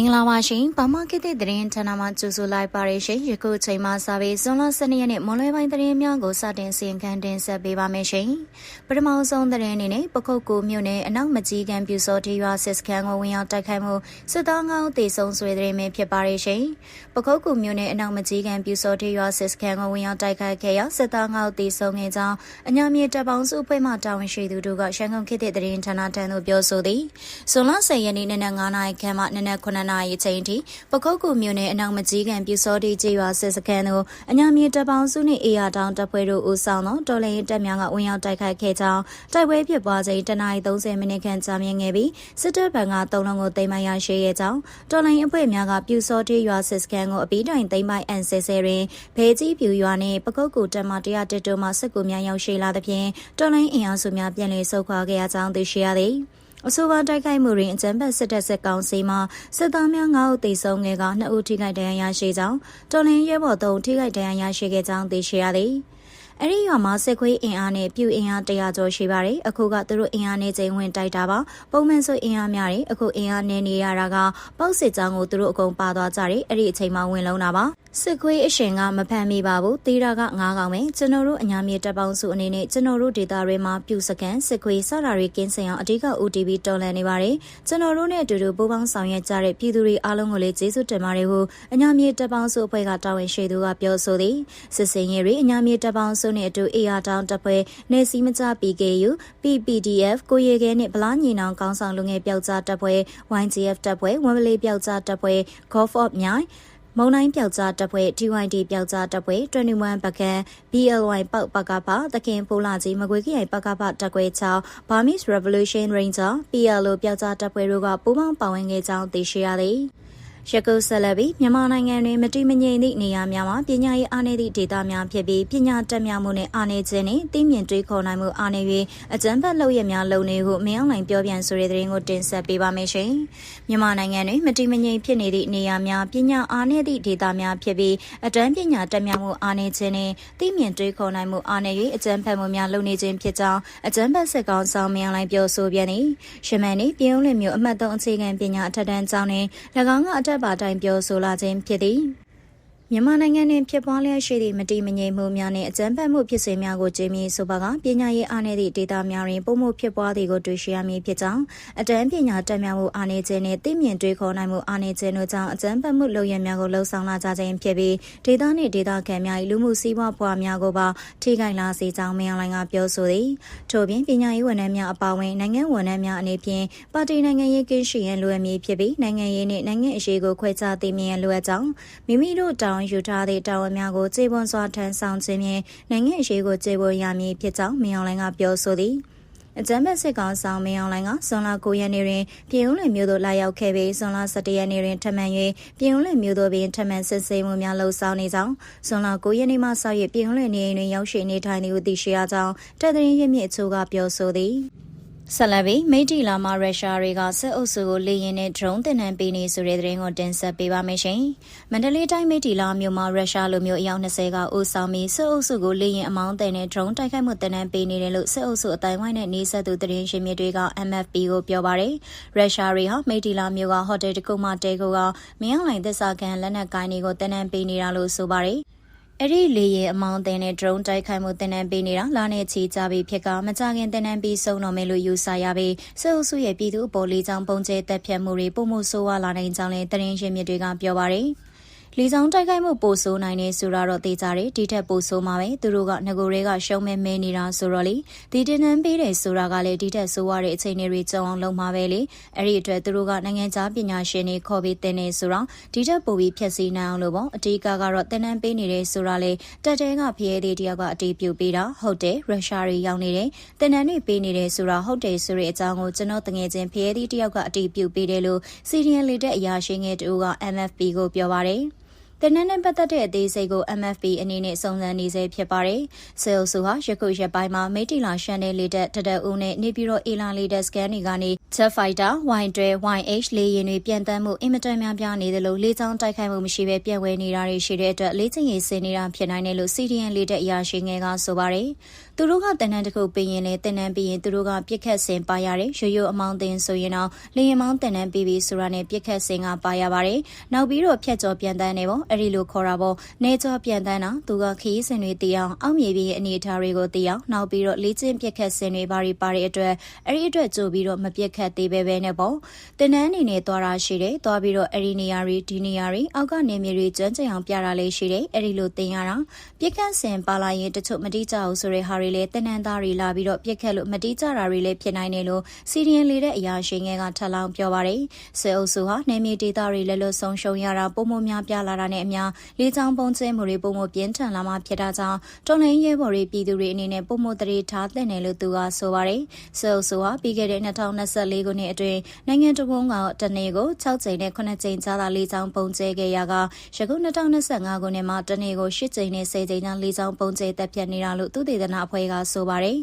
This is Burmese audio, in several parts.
င်္ဂလာပါရှင်။ဗမာခေတ်သစ်သတင်းဌာနမှကြိုဆိုလိုက်ပါရရှင်။ယခုချိန်မှစပြီးဇွန်လ12ရက်နေ့မွန်လွဲပိုင်းသတင်းများကိုစတင်စီရင်ခံတင်ဆက်ပေးပါမယ်ရှင်။ပထမဆုံးသတင်းအနေနဲ့ပခုတ်ကူမြို့နယ်အနောက်မကြီးကံပြူစောတီရွာစစ်စခန်းကိုဝင်ရောက်တိုက်ခိုက်မှုစစ်သားငောင်းတေဆုံးဆွေသတင်းများဖြစ်ပါရရှင်။ပခုတ်ကူမြို့နယ်အနောက်မကြီးကံပြူစောတီရွာစစ်စခန်းကိုဝင်ရောက်တိုက်ခိုက်ခဲ့ရာစစ်သားငောင်းတေဆုံးခဲ့ကြောင်းအညာမြေတပ်ပေါင်းစုအဖွဲ့မှတာဝန်ရှိသူတို့ကရှမ်းကုန်ခေတ်သစ်သတင်းဌာနထံသို့ပြောဆိုသည်။ဇွန်လ10ရက်နေ့နနက်9:00နာရီခန့်မှနနက်9:00နာရီချိန်ထိပကုတ်ကူမြို့နယ်အနောက်မကြီးကံပြူစောတိကျေးရွာစစ်စခန်းတို့အညာမြေတပ်ပေါင်းစုနှင့်အေယာတောင်တပ်ဖွဲ့တို့ဦးဆောင်သောတော်လှန်ရေးတပ်များကဝင်ရောက်တိုက်ခိုက်ခဲ့ကြောင်းတိုက်ပွဲဖြစ်ပွားချိန်တနအီ30မိနစ်ခန့်ကြာမြင့်ခဲ့ပြီးစစ်တပ်ဘက်ကသုံးလုံးကိုသိမ်းပိုက်ရရှိခဲ့ကြောင်းတော်လှန်ရေးအဖွဲ့များကပြူစောတိရွာစစ်စခန်းကိုအပြီးတိုင်သိမ်းပိုက်အန်ဆဲဆဲတွင်ဘဲကြီးပြူရွာနှင့်ပကုတ်ကူတပ်မ100တက်တိုမှစစ်ကူများရောက်ရှိလာသဖြင့်တော်လှန်ရေးအင်အားစုများပြန်လည်ဆုတ်ခွာခဲ့ရကြောင်းသိရှိရသည် အဆိုပါတိုက်ခိုက်မှုတွင်အကြမ်းဖက်စစ်တပ်စစ်ကောင်စီမှစစ်သားများ9ဦးသေဆုံးခဲ့က2ဦးထိခိုက်ဒဏ်ရာရရှိကြောင်းတော်လင်းရဲဘော်3ဦးထိခိုက်ဒဏ်ရာရရှိခဲ့ကြောင်းသိရှိရသည်။အဲ့ဒီရွာမှာစစ်ခွေးအင်အားနဲ့ပြူအင်အား100ကျော်ရှိပါတယ်။အခုကသူတို့အင်အားနဲ့ချိန်ဝင်တိုက်တာပါ။ပုံမှန်ဆိုအင်အားများတယ်။အခုအင်အားနည်းနေရတာကပေါ့စစ်ကြောင်းကိုသူတို့အကုန်ပါသွားကြတယ်။အဲ့ဒီအချိန်မှဝင်လုံးတာပါ။ စစ်ခွေးအရှင်ကမဖမ်းမိပါဘူးတေးတာကငါးကောင်ပဲကျွန်တော်တို့အညာမြေတပ်ပေါင်းစုအနေနဲ့ကျွန်တော်တို့ဒေတာတွေမှာပြူစကန်စစ်ခွေးစတာတွေကင်းစင်အောင်အဓိက OTV တော်လန်နေပါတယ်ကျွန်တော်တို့နဲ့အတူတူပူးပေါင်းဆောင်ရွက်ကြတဲ့ပြည်သူတွေအားလုံးကိုလည်းကျေးဇူးတင်ပါတယ်ဟုအညာမြေတပ်ပေါင်းစုအဖွဲ့ကတာဝန်ရှိသူကပြောဆိုသည်စစ်စင်ရေးတွေအညာမြေတပ်ပေါင်းစုနဲ့အတူ AR တောင်တပ်ဖွဲ့နေစီမကြ PKU PPDF ကိုရေခဲနဲ့ဗလားညီနောင်ကောင်းဆောင်လူငယ်ပျောက်ကြားတပ်ဖွဲ့ YGF တပ်ဖွဲ့ဝန်မလေးပျောက်ကြားတပ်ဖွဲ့ Golf of မြိုင် မုံတိုင်းပျောက်ကြားတပ်ဖွဲ့ TYD ပျောက်ကြားတပ်ဖွဲ့21ပကံ BLY ပောက်ပကပသခင်ဖိုးလာကြီးမကွေခရိုင်ပကပတပ်ခွဲ6 Burmese Revolution Ranger PLO ပျောက်ကြားတပ်ဖွဲ့တို့ကပူးပေါင်းပါဝင်ခဲ့ကြောင်းသိရှိရသည်။ ရကုဆက်လက်ပြီးမြန်မာနိုင်ငံတွင်မတိမငြိမ်သည့်နေရာများမှာပညာရေးအားနည်းသည့်ဒေသများဖြစ်ပြီးပညာတတ်များမှုနှင့်အားနည်းခြင်းနှင့်သိမြင်တွေးခေါ်နိုင်မှုအားနည်း၍အကြမ်းဖက်လုပ်ရများလုံနေဟုမင်းအောင်လှိုင်ပြောပြန်ဆိုတဲ့သတင်းကိုတင်ဆက်ပေးပါမယ်ရှင်။မြန်မာနိုင်ငံတွင်မတိမငြိမ်ဖြစ်နေသည့်နေရာများပညာအားနည်းသည့်ဒေသများဖြစ်ပြီးအတန်းပညာတတ်များမှုအားနည်းခြင်းနှင့်သိမြင်တွေးခေါ်နိုင်မှုအားနည်း၍အကြမ်းဖက်မှုများလုပ်နေခြင်းဖြစ်ကြောင်းအကြမ်းဖက်စစ်ကောင်ဆောင်မင်းအောင်လှိုင်ပြောဆိုပြန်သည်။ရှမန်နေ့ပြည်ုံးလင်မျိုးအမှတ်3အခြေခံပညာအထက်တန်းကျောင်းတွင်၎င်းကအထက်ပါတိုင်းပြောဆိုလာခြင်းဖြစ်သည် မြန်မာနိုင်ငံတွင်ဖြစ်ပွားလျက်ရှိသည့်မတိမငြိမ်မှုများနှင့်အကြမ်းဖက်မှုဖြစ်စဉ်များကိုကြိမ်မြင့်ဆိုပါကပညာရေးအားနည်းသည့်ဒေတာများတွင်ပုံမှုဖြစ်ပွားသည်ကိုတွေ့ရှိရမည်ဖြစ်ကြောင်းအတန်းပညာတက်မြောက်မှုအားနည်းခြင်းနှင့်သိမြင်တွေးခေါ်နိုင်မှုအားနည်းခြင်းတို့ကြောင့်အကြမ်းဖက်မှုလုပ်ရများကိုလှုံ့ဆော်လာကြခြင်းဖြစ်ပြီးဒေတာနှင့်ဒေတာခံများ၏လူမှုစီးပွားဖွားများကိုပါထိခိုက်လာစေကြောင်းမင်းအောင်လှိုင်ကပြောဆိုသည်ထို့ပြင်ပညာရေးဝန်ထမ်းများအပါအဝင်နိုင်ငံဝန်ထမ်းများအနေဖြင့်ပါတီနိုင်ငံရေးကင်းရှိရန်လိုအပ်မည်ဖြစ်ပြီးနိုင်ငံရေးနှင့်နိုင်ငံအရေးကိုခွဲခြားသိမြင်ရန်လိုအပ်ကြောင်းမိမိတို့တောင်းယူထားသည့်တာဝန်များကိုကျေပွန်စွာထမ်းဆောင်ခြင်းဖြင့်နိုင်ငံအရေးကိုကျေပွန်ရမည်ဖြစ်ကြောင်းမင်းအောင်လှိုင်ကပြောဆိုသည်အကြမ်းဖက်စစ်ကောင်ဆောင်မင်းအောင်လှိုင်ကဇွန်လ9ရက်နေ့တွင်ပြည်ဦးလွင်မြို့သို့လာရောက်ခဲ့ပြီးဇွန်လ17ရက်နေ့တွင်ထမှန်၍ပြည်ဦးလွင်မြို့သို့ပင်ထမှန်စစ်ဆေးမှုများလှုပ်ဆောင်နေကြောင်းဇွန်လ9ရက်နေ့မှစ၍ပြည်ဦးလွင်နေအိမ်တွင်ရောက်ရှိနေထိုင်သည်ဟုသိရှိရကြောင်းတပ်သတင်းရင်းမြစ်အချို့ကပြောဆိုသည် ဆက်လက်ပြီးမိတီလာမှာရုရှားတွေကစစ်အုပ်စုကိုလေရင်နဲ့ drone တင်နန်းပေးနေဆိုတဲ့သတင်းကိုတင်ဆက်ပေးပါမယ်ရှင်။မန္တလေးတိုင်းမိတီလာမြို့မှာရုရှားလူမျိုးအယောက်20ကအိုဆောင်ပြီးစစ်အုပ်စုကိုလေရင်အမောင်းတင်နဲ့ drone တိုက်ခိုက်မှုတင်နန်းပေးနေတယ်လို့စစ်အုပ်စုအတိုင်းဝိုင်းနဲ့နေဆက်သူသတင်းရှင်မြစ်တွေက MFP ကိုပြောပါတယ်။ရုရှားတွေဟာမိတီလာမြို့ကဟိုတယ်တစ်ခုမှတဲကိုကမင်းအောင်လှိုင်သစ္စာခံလက်နက်ကိုင်းတွေကိုတင်နန်းပေးနေတာလို့ဆိုပါတယ်။ အဲ့ဒီလေရင်အမောင်းတင်တဲ့ drone တိုက်ခိုက်မှုတင်နန်းပေးနေတာလာနေချီကြပြီးဖြစ်ကမကြခင်တင်နန်းပြီးဆုံးတော့မယ်လို့ယူဆရပြီးစစ်အုပ်စုရဲ့ပြည်သူ့အပေါ်လေးချောင်းပုံကျဲတက်ဖြတ်မှုတွေပုံမှုဆိုးဝါးလာနိုင်ကြောင်းလည်းသတင်းရင်းမြစ်တွေကပြောပါရယ်။ လီဆောင်တိုက်ခိုက်မှုပိုဆိုးနိုင်နေဆိုတော့သိကြတယ်ဒီထက်ပိုဆိုးမှာပဲသူတို့ကငကိုတွေကရှုံးမဲမဲနေတာဆိုတော့လေဒီတင်နှန်းပေးတယ်ဆိုတာကလည်းဒီထက်ဆိုးရတဲ့အခြေအနေတွေကြုံအောင်လုပ်မှာပဲလေအဲ့ဒီအတွက်သူတို့ကနိုင်ငံခြားပညာရှင်တွေခေါ်ပြီးတင်နေဆိုတော့ဒီထက်ပိုပြီးဖြည့်ဆည်းနိုင်အောင်လို့ပေါ့အတီးကကတော့တင်နှန်းပေးနေတယ်ဆိုတာလေတက်တဲကဖျဲသေးတယောက်ကအတီးပြုတ်ပေးတာဟုတ်တယ်ရုရှားတွေရောက်နေတယ်တင်နှန်းတွေပေးနေတယ်ဆိုတာဟုတ်တယ်ဆိုတဲ့အကြောင်းကိုကျွန်တော်တငယ်ချင်းဖျဲသေးတယောက်ကအတီးပြုတ်ပေးတယ်လို့စီရီယန်လေတဲ့အရာရှိငယ်တူက MFP ကိုပြောပါတယ် တနက်နဲ့ပတ်သက်တဲ့အသေးစိတ်ကို MFP အနေနဲ့စုံစမ်းနေစေဖြစ်ပါတယ်။ဆေလ်ဆူဟာယခုရက်ပိုင်းမှာမိတီလာရှန်နယ်လေးတက်တဒဦးနဲ့နေပြည်တော်အေလာလေးတက်စကန်တွေကနေ Jet Fighter Y12 YH လေယာဉ်တွေပြန်တမ်းမှုအင်မတန်များပြားနေတယ်လို့လေကြောင်းတိုက်ခိုက်မှုမရှိဘဲပြန့်ဝဲနေတာတွေရှိတဲ့အတွက်လေ့ကျင့်ရေးဆင်နေတာဖြစ်နိုင်တယ်လို့ CDN လေးတက်အရာရှိငယ်ကဆိုပါတယ်။ သူတို့ကတနန်းတစ်ခုပေးရင်လေတနန်းပြီးရင်သူတို့ကပြစ်ခတ်စင်ပါရတယ်ရိုးရိုးအမောင်းတင်ဆိုရင်တော့လေရင်မောင်းတနန်းပြီးပြီဆိုတာနဲ့ပြစ်ခတ်စင်ကပါရပါတယ်နောက်ပြီးတော့ဖြတ်ကျော်ပြန်တန်းနေပေါ့အဲ့ဒီလိုခေါ်တာပေါ့နေကျော်ပြန်တန်းတာသူကခီးစင်တွေတီးအောင်အောက်မြေပြီးအနေအထားတွေကိုတီးအောင်နောက်ပြီးတော့လေ့ကျင့်ပြစ်ခတ်စင်တွေဘာတွေပါတဲ့အတွက်အဲ့ဒီအတွက်ကြိုပြီးတော့မပြစ်ခတ်သေးပဲပဲနဲ့ပေါ့တနန်းအနေနဲ့သွားတာရှိတယ်သွားပြီးတော့အဲ့ဒီနေရာတွေဒီနေရာတွေအောက်ကနေမြေတွေကျွမ်းကျင်အောင်ပြတာလေးရှိတယ်အဲ့ဒီလိုတင်ရတာပြစ်ခတ်စင်ပါလာရင်တချို့မတိကြဘူးဆိုတဲ့ဟာတွေလည်းတနန်းသားတွေလာပြီးတော့ပြစ်ခတ်လို့မတိကြတာတွေလည်းဖြစ်နိုင်တယ်လို့စီရီယန်လေးတဲ့အရာရှိငယ်ကထပ်လောင်းပြောပါတယ်စေအုပ်စုဟာနေမြေဒေသတွေလည်းလို့ဆုံးရှုံးရတာပုံမများပြလာတာနဲ့အများလေးချောင်းပုံကျဲမှုတွေပုံမပြင်းထန်လာမှဖြစ်တာကြောင့်တွန်လင်းရဲဘော်တွေပြည်သူတွေအနေနဲ့ပုံမတရေထားတဲ့နယ်လို့သူကဆိုပါတယ်စေအုပ်စုဟာပြီးခဲ့တဲ့2024ခုနှစ်အတွင်းနိုင်ငံတော်ကတနေ့ကို6ကြိမ်နဲ့9ကြိမ်ကြားသာလေးချောင်းပုံကျဲခဲ့ရကယခု2025ခုနှစ်မှာတနေ့ကို10ကြိမ်နဲ့10ကြိမ်ကြားလေးချောင်းပုံကျဲတက်ပြတ်နေတာလို့သူတည်သနာအဖွဲ့ကဆိုပါတယ်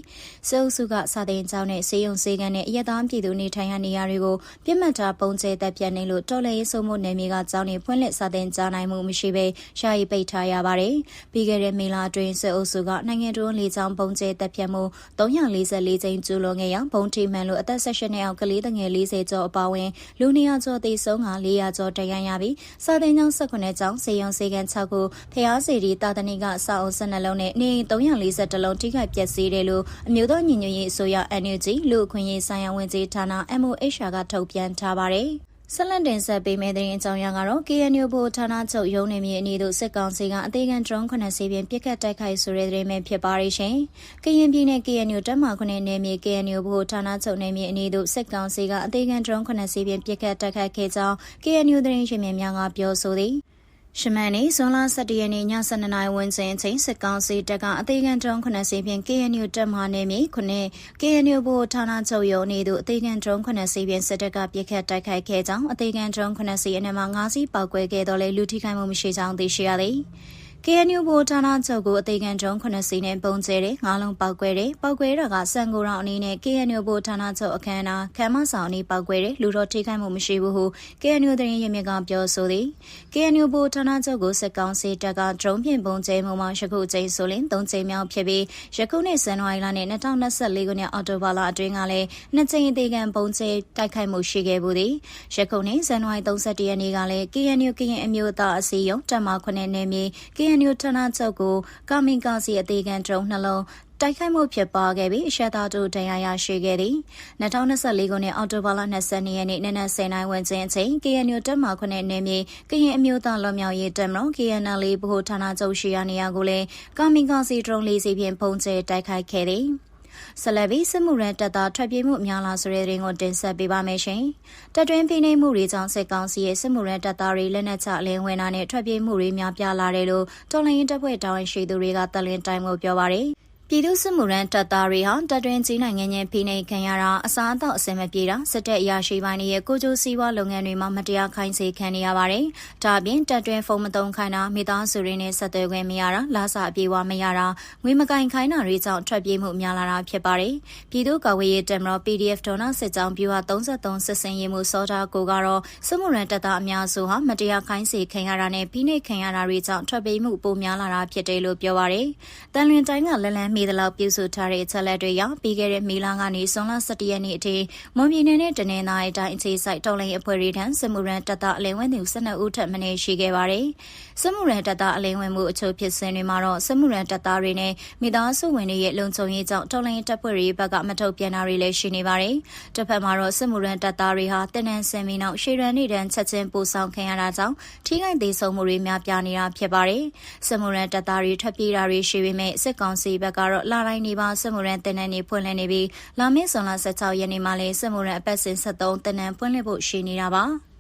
စေအုပ်စုကစာတင်ကျောင်းနဲ့စေယုံစေကန်းနဲ့အရက်သားပြည်သူနေထိုင်ရာနေရာတွေကိုပြစ်မှတ်ထားပုံကျဲတက်ပြတ်နေလို့တော်လည်းဆိုမှုနယ်မြေကကျောင်းတွေဖွင့်လှစ်စာတင်ကြားနိုင်မှုမရှိဘဲရှာရီပိတ်ထားရပါတယ်ပြီးခဲ့တဲ့မေလအတွင်းစေအုပ်စုကနိုင်ငံတော်လေးချောင်းပုံကျဲတက်ပြတ်မှု344ကြိမ်ကျူးလွန်ခဲ့ရာဘုံထိမှန်လို့အသက်16နှစ်အောက်ကလေးငယ်40ကျော်အပါအဝင်လူနေရာကျော်သေဆုံးက400ကျော်တရားရပြီးစာတင်ကျောင်း18ကျောင်းစေယုံစေကန်6ခုဖျားစီရီတာတနိကစာအုပ်12လုံးနဲ့နေ340လုံးထိခိုက်ပျက်စီးတယ်လို့အမျိုးသားညီညွတ်ရေးအစိုးရ NUG လူအခွင့်အရေးဆိုင်ရာဝန်ကြီးဌာန MOHR ကထုတ်ပြန်ထားပါတယ်ဆက်လက်တင်ဆက်ပေးမယ့်တဲ့အကြောင်းအရာကတော့ KNU ဘိုဌာနချုပ်ရုံးနေမြေအနီးသို့စစ်ကောင်စီကအသေးခံ drone 9စီးဖြင့်ပစ်ခတ်တိုက်ခိုက်ဆိုတဲ့သတင်းပဲဖြစ်ပါရရှင်။ကရင်ပြည်နယ် KNU တပ်မ9နယ်မြေ KNU ဘိုဌာနချုပ်နေမြေအနီးသို့စစ်ကောင်စီကအသေးခံ drone 9စီးဖြင့်ပစ်ခတ်တိုက်ခိုက်ခဲ့ကြောင်း KNU သတင်းရှင်များကပြောဆိုသည်။ ရှမန်နေဇွန်လ17ရက်နေ့ည7:00နာရီဝန်းကျင်အချိန်စစ်ကောင်စီတပ်ကအသေးခံတုံး9စီးဖြင့် KNU တပ်မှနေမြေခုနှစ် KNU ဘိုဌာနချုပ်ရုံးနေသို့အသေးခံတုံး9စီးဖြင့်စစ်တပ်ကပြစ်ခတ်တိုက်ခိုက်ခဲ့ကြောင်းအသေးခံတုံး9စီးအနက်မှာ9စီးပောက်ကွဲခဲ့တော်လဲလူထိခိုက်မှုမရှိကြောင်းသိရှိရသည်။ KNU ဘိုဌာနချုပ်ကိုအသေးခံဒရုန်း9စီးနဲ့ပုံကျဲတဲ့ငါးလုံးပောက်ကွဲတယ်ပောက်ကွဲတာကစံကိုရောင်အနေနဲ့ KNU ဘိုဌာနချုပ်အခမ်းအနားခမ်းမဆောင်အနီးပောက်ကွဲတယ်လူတော်ထိခိုက်မှုမရှိဘူးဟု KNU သတင်းရမြစ်ကပြောဆိုသည် KNU ဘိုဌာနချုပ်ကိုစစ်ကောင်စီတပ်ကဒရုန်းဖြင့်ပုံကျဲမှုမှာယခုချိန်ဆိုရင်၃ချိန်မြောက်ဖြစ်ပြီးယခုနှစ်ဇန်နဝါရီလနဲ့2024ခုနှစ်အောက်တိုဘာလအတွင်းကလည်းနှစ်ချိန်အသေးခံပုံကျဲတိုက်ခိုက်မှုရှိခဲ့ဘူးသည်ယခုနှစ်ဇန်နဝါရီ31ရက်နေ့ကလည်း KNU ကရင်အမျိုးသားအစည်းအရုံးတပ်မ9နယ်မြေ KNU ဌာနချုပ်ကိုကာမင်ကာစီအသေးခံဒရုန်းနှလုံးတိုက်ခိုက်မှုဖြစ်ပွားခဲ့ပြီးအရှက်သားတို့တရားရရှိခဲ့သည်2024ခုနှစ်အောက်တိုဘာလ22ရက်နေ့နနက်10:00နာရီဝန်းကျင်အချိန် KNU တပ်မခွနဲ့နေမြေကရင်အမျိုးသားလွတ်မြောက်ရေးတပ်မတော် KNL ဗဟိုဌာနချုပ်ရှိရာနေရာကိုလည်းကာမင်ကာစီဒရုန်းလေးစီဖြင့်ပုံကျဲတိုက်ခိုက်ခဲ့သည် ဆက်လက်ပြီးစစ်မှုရန်တပ်သားထွက်ပြေးမှုများလာဆိုတဲ့ရင်ကိုတင်ဆက်ပေးပါမယ်ရှင်။တပ်တွင်းဖိနှိပ်မှုတွေကြောင့်စစ်ကောင်စီရဲ့စစ်မှုရန်တပ်သားတွေလက်နက်ချအလင်းဝင်တာနဲ့ထွက်ပြေးမှုတွေများပြားလာတယ်လို့တော်လှန်ရေးတပ်ဖွဲ့တာဝန်ရှိသူတွေကတပ်လင်းတိုင်းကိုပြောပါရယ်။ ပြည်သူ့စစ်မှုရန်တပ်သားတွေဟာတပ်တွင်ကြီးနိုင်ငံရဲ့ဖိနှိပ်ခံရတာအစားအသောက်အစင်မပြေတာစစ်တပ်အရာရှိပိုင်းတွေရဲ့ကိုကြိုးစည်းဝါလုပ်ငန်းတွေမှာမတရားခိုင်းစေခံနေရပါတယ်။ဒါအပြင်တပ်တွင်ဖုန်းမသုံးခိုင်းတာမိသားစုတွေနဲ့ဆက်သွယ်ခွင့်မရတာလာစာပြေဝမရတာငွေမကင်ခိုင်းတာတွေကြောင့်ထွက်ပြေးမှုများလာတာဖြစ်ပါတယ်။ပြည်သူ့ကာကွယ်ရေးတပ်မတော် PDF ဒေါနာစစ်ကြောင်းပြူဟာ33စစ်စင်ရေးမှုစောတာကိုကတော့စစ်မှုရန်တပ်သားအများစုဟာမတရားခိုင်းစေခံရတာနဲ့ဖိနှိပ်ခံရတာတွေကြောင့်ထွက်ပြေးမှုပိုများလာတာဖြစ်တယ်လို့ပြောပါတယ်။တန်လွင်တိုင်းကလလန်းမိသလောက်ပြုစုထားတဲ့အချက်လက်တွေရပြီးခဲ့တဲ့မေလကနေဇွန်လ17ရက်နေ့အထိမွန်ပြည်နယ်နဲ့တနင်္သာရီတိုင်းအခြေစိုက်တော်လှန်ရေးအဖွဲ့တွေထံစစ်မှုရန်တပ်သားအလင်းဝင်သူ12ဦးထပ်မံရှိခဲ့ပါတယ်။စစ်မှုရန်တပ်သားအလင်းဝင်မှုအချို့ဖြစ်စဉ်တွေမှာတော့စစ်မှုရန်တပ်သားတွေနဲ့မိသားစုဝင်တွေရဲ့လုံခြုံရေးကြောင့်တော်လှန်ရေးတပ်ဖွဲ့တွေဘက်ကမထုတ်ပြန်တာတွေလည်းရှိနေပါတယ်။တစ်ဖက်မှာတော့စစ်မှုရန်တပ်သားတွေဟာတင်းနန်းစင်မီနောက်ရှေရန်နေတန်းချက်ချင်းပို့ဆောင်ခံရတာကြောင့်ထိခိုက်သေးဆုံးမှုတွေများပြားနေတာဖြစ်ပါတယ်။စစ်မှုရန်တပ်သားတွေထွက်ပြေးတာတွေရှိပေမဲ့စစ်ကောင်စီဘက်ကတော့လာတိုင်းနေပါစစ်မှုရန်တင်နန်းနေဖွင့်လှစ်နေပြီးလာမင်းဇွန်လ16ရက်နေ့မှာလည်းစစ်မှုရန်အပတ်စဉ်73တင်နန်းဖွင့်လှစ်ဖို့ရှိနေတာပါ။